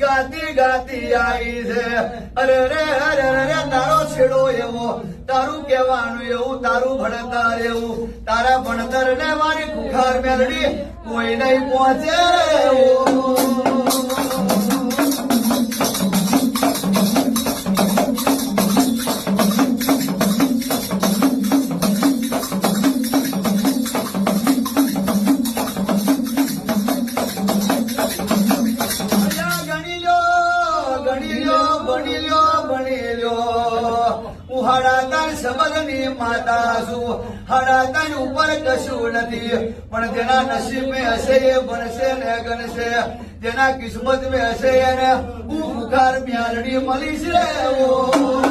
ગાતી ગાતી આઈ છે. અરે રે, અરે તારો છેડો એવો. તારું કહેવાનું એવું, તારું ભણતર એવું. તારા ભણતર ને મારી ખુખાર મેલડી કોઈ નહીં પહોંચે રે માતા છું. હાડાતાણ ઉપર કશું નથી. પણ જેના નસીબે હશે એ બનશે ને ગણશે. જેના કિસ્મત મેં હશે એને હું ભૂખાર મ્યાલડી મળી છે